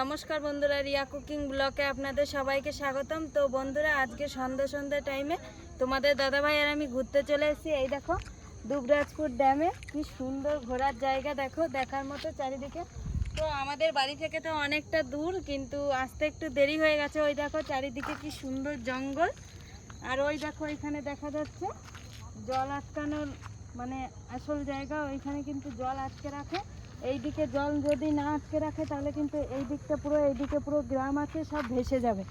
নমস্কার বন্ধুরা, রিয়া কুকিং ব্লকে আপনাদের সবাইকে স্বাগতম। তো বন্ধুরা, আজকে সন্ধ্যা সন্ধ্যা টাইমে তোমাদের দাদাভাই আর আমি ঘুরতে চলে এসেছি। এই দেখো, দুবরাজপুর ড্যামে। কি সুন্দর ঘোরার জায়গা দেখো, দেখার মতো চারিদিকে। তো আমাদের বাড়ি থেকে তো অনেকটা দূর, কিন্তু আসতে একটু দেরি হয়ে গেছে। ওই দেখো, চারিদিকে কি সুন্দর জঙ্গল। আর ওই দেখো, এখানে দেখা যাচ্ছে, জল আটকানোর মানে আসল জায়গা। ওইখানে কিন্তু জল আটকে রাখে। এইদিকে জল যদি না আটকে রাখে, তাহলে কিন্তু এই দিকটা পুরো, এইদিকে পুরো গ্রাম আছে, সব ভেসে যাবে।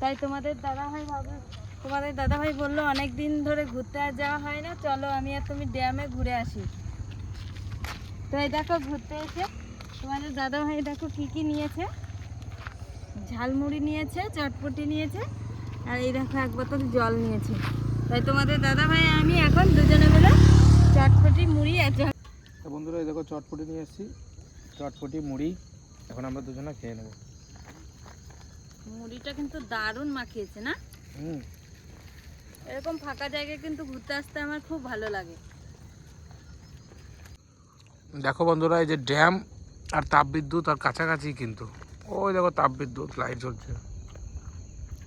তাই তোমাদের দাদাভাই ভাবে তোমাদের দাদাভাই বলল অনেক দিন ধরে ঘুরতে আর যাওয়া হয় না, চলো আমি আর তুমি ড্যামে ঘুরে আসি। তো এই দেখো, ঘুরতে এসে তোমাদের দাদাভাই দেখো কি কি নিয়েছে। ঝালমুড়ি নিয়েছে, চটপটি নিয়েছে, আর এই দেখো এক বোতল জল নিয়েছে। তাই তোমাদের দাদাভাই, আমি এখন দুজনে মিলে চটপটি মুড়ি আর জল তো বন্ধুরা এই দেখো চটপটি নিয়ে এসেছি। চটপটি মুড়ি এখন আমরা দুজনে খেয়ে নেব। মুড়িটা কিন্তু দারুণ মাখিয়েছে না? হুম। এরকম ফাঁকা জায়গায় কিন্তু ঘুরতে আসতে আমার খুব ভালো লাগে। দেখো বন্ধুরা এই যে ড্যাম আর তাপবিদ্যুৎ আর কাছাকাছি কিন্তু। ওই দেখো তাপবিদ্যুৎ লাইট জ্বলছে।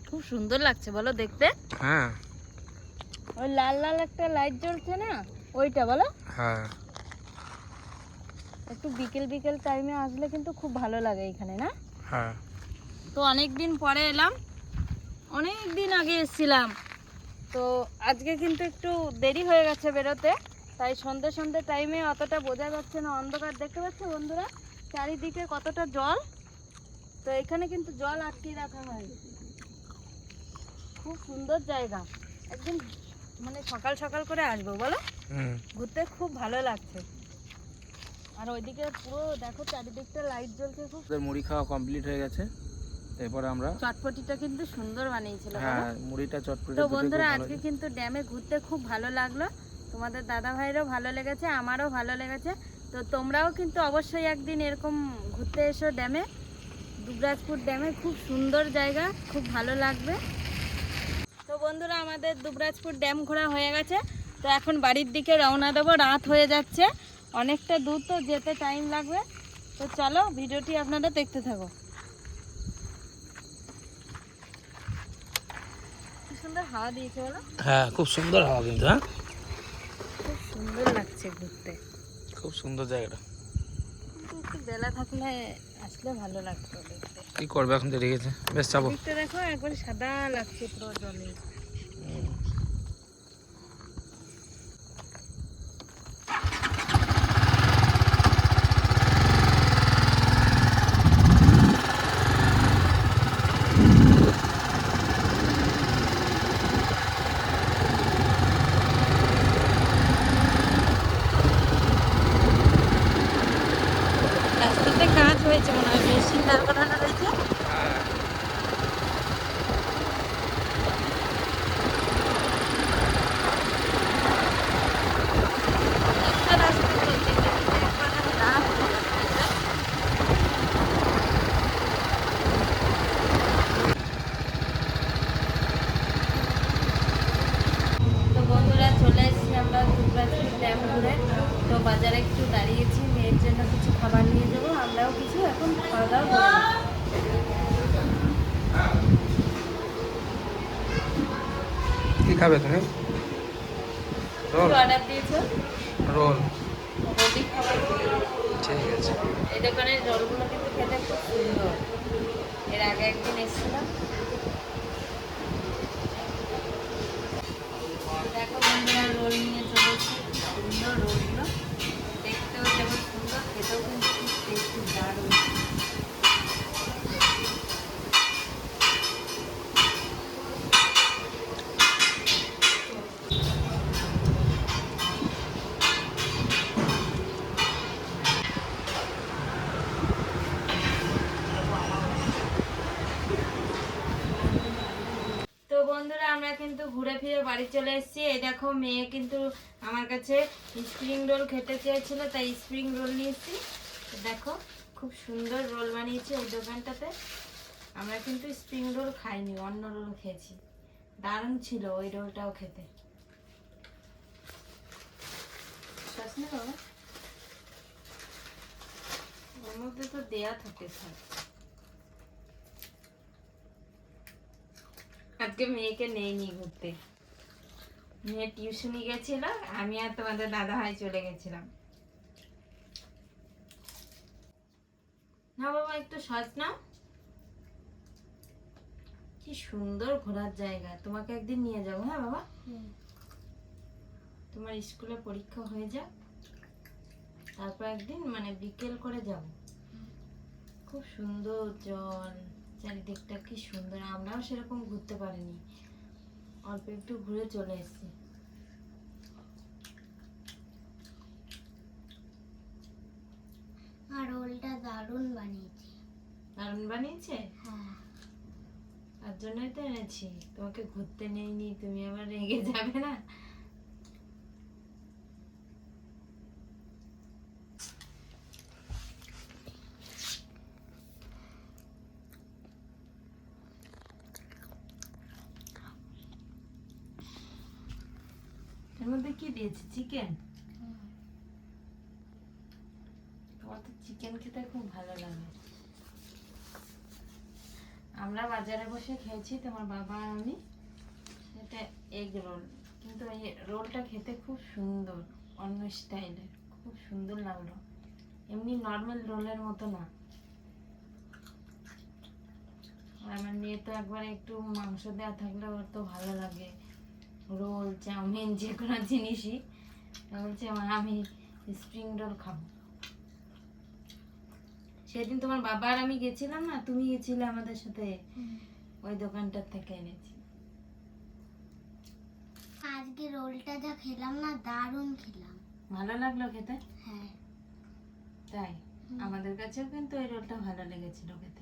খুব সুন্দর লাগছে বলো দেখতে। হ্যাঁ। ওই লাল লাল একটা লাইট জ্বলছে না? ওইটা বলো। হ্যাঁ। একটু বিকেল বিকেল টাইমে আসলে কিন্তু খুব ভালো লাগে এখানে না? হ্যাঁ। তো অনেক দিন পরে এলাম। অনেক দিন আগে এসেছিলাম। তো আজকে কিন্তু একটু দেরি হয়ে গেছে বেরোতে তাই সন্ধে সন্ধে টাইমে অতটা বোঝা যাচ্ছে না অন্ধকার দেখতে পাচ্ছ বন্ধুরা? চারিদিকে কতটা জল। তো এখানে কিন্তু জল আটকিয়ে রাখা হয়। খুব সুন্দর জায়গা। একদিন মানে সকাল সকাল করে আসব বলো? ঘুরতে খুব ভালো লাগছে। আর ওইদিকে পুরো দেখো চারিদিকটা লাইট জ্বলছে খুব। মুড়ি খাওয়া কমপ্লিট হয়ে গেছে। এরপরে আমরা চটপটিটা কিন্তু সুন্দর বানিয়েছিল হ্যাঁ মুড়িটা চটপটি তো বন্ধুরা আজকে কিন্তু ড্যামে ঘুরতে খুব ভালো লাগল। তোমাদের দাদা ভাইয়েরও ভালো লেগেছে আমারও ভালো লেগেছে। তো তোমরাও কিন্তু অবশ্যই একদিন এরকম ঘুরতে এসো ড্যামে দুবরাজপুর ড্যামে খুব সুন্দর জায়গা খুব ভালো লাগবে। তো বন্ধুরা আমাদের দুবরাজপুর ড্যাম ঘোরা হয়ে গেছে। তো এখন বাড়ির দিকে রওনা দেবো রাত হয়ে যাচ্ছে। অনেকটা দূর তো যেতে টাইম লাগবে। তো চলো ভিডিওটি আপনারা দেখতে থাকো। সুন্দর হাওয়া দিয়েছে বলো? হ্যাঁ খুব সুন্দর হাওয়া কিন্তু হ্যাঁ? খুব সুন্দর লাগছে ঘুরতে। খুব সুন্দর জায়গাটা। কিন্তু একটু বেলা থাকলে আসলে ভালো লাগতো দেখতে। কি করবে এখন দেরি গেছে বেশ যাব। দেখো একবার সাদা লাগছে পুরো জলে রাস্তাতে কাজ হয়েছে মনে হয় মেশিন দাঁড় করানো রয়েছে একটা রাস্তা চলছে, কিন্তু একবারে রাত হয়ে যাচ্ছে। তো বন্ধুরা চলে এসেছি ড্যাম ঘুরে তো বাজারে একটু দাঁড়িয়েছি মেয়ের জন্য কিছু খাবার নিয়ে যাব আমরাও কিছু এখন খাওয়া দাওয়া। কি খাবে তুমি? রোল। অর্ডার দিয়েছ? রোল। রোটি খাবার। ঠিক আছে। এই দোকানের রোলগুলো কিন্তু খেতে খুব সুন্দর। এর আগে একদিন এসেছিলাম। কিন্তু ঘুরে ফিরে বাড়ি চলে এসেছি। এই দেখো মেয়ে কিন্তু আমার কাছে স্প্রিং রোল খেতে চেয়েছিল, তাই স্প্রিং রোল নিয়েছি। দেখো, খুব সুন্দর রোল বানিয়েছি ওই দোকানটাতে। আমরা কিন্তু স্প্রিং রোল খাইনি অন্য রোল খেয়েছি। দারুণ ছিল ওই রোলটাও খেতে। বাবা। ওর মধ্যে তো দেয়া থাকে সব। আজকে মেয়েকে নেইনি ঘুরতে। মেয়ে টিউশনি গেছিল আমি আর তোমাদের দাদা ভাই চলে গেছিলাম। না বাবা একটু সজ না কি সুন্দর ঘোরার জায়গা তোমাকে একদিন নিয়ে যাব হ্যাঁ বাবা? তোমার স্কুলে পরীক্ষা হয়ে যাক তারপর একদিন মানে বিকেল করে যাব। খুব সুন্দর জল চারিদিকটা কি সুন্দর আমরাও সেরকম ঘুরতে পারিনি। অল্প একটু ঘুরে চলে এসেছি। আর রোলটা দারুণ বানিয়েছে। দারুণ বানিয়েছে? হ্যাঁ। তার জন্যই তো এনেছি। তোমাকে ঘুরতে নেইনি তুমি আবার রেগে যাবে না এর মধ্যে কি দিয়েছে? চিকেন তোমার তো চিকেন খেতে খুব ভালো লাগে। আমরা বাজারে বসে খেয়েছি তোমার বাবা আর আমি। সেটা এগ রোল কিন্তু এই রোলটা খেতে খুব সুন্দর অন্য স্টাইলের খুব সুন্দর লাগল। এমনি নর্মাল রোলের মতো না। আমার মেয়ে তো একবার একটু মাংস দেওয়া থাকলে ওর তো ভালো লাগে। রোল চাউমিন যে কোনো জিনিসই বলছে মা আমি স্প্রিং রোল খাব। সেদিন তোমার বাবা আর আমি গেছিলাম না তুমি গেছিলে আমাদের সাথে ওই দোকানটার থেকে এনেছি। আজকে রোলটা যা খেলাম না দারুণ খেলাম। ভালো লাগল খেতে? হ্যাঁ। তাই? আমাদের কাছেও কিন্তু ওই রোলটা ভালো লেগেছিল খেতে।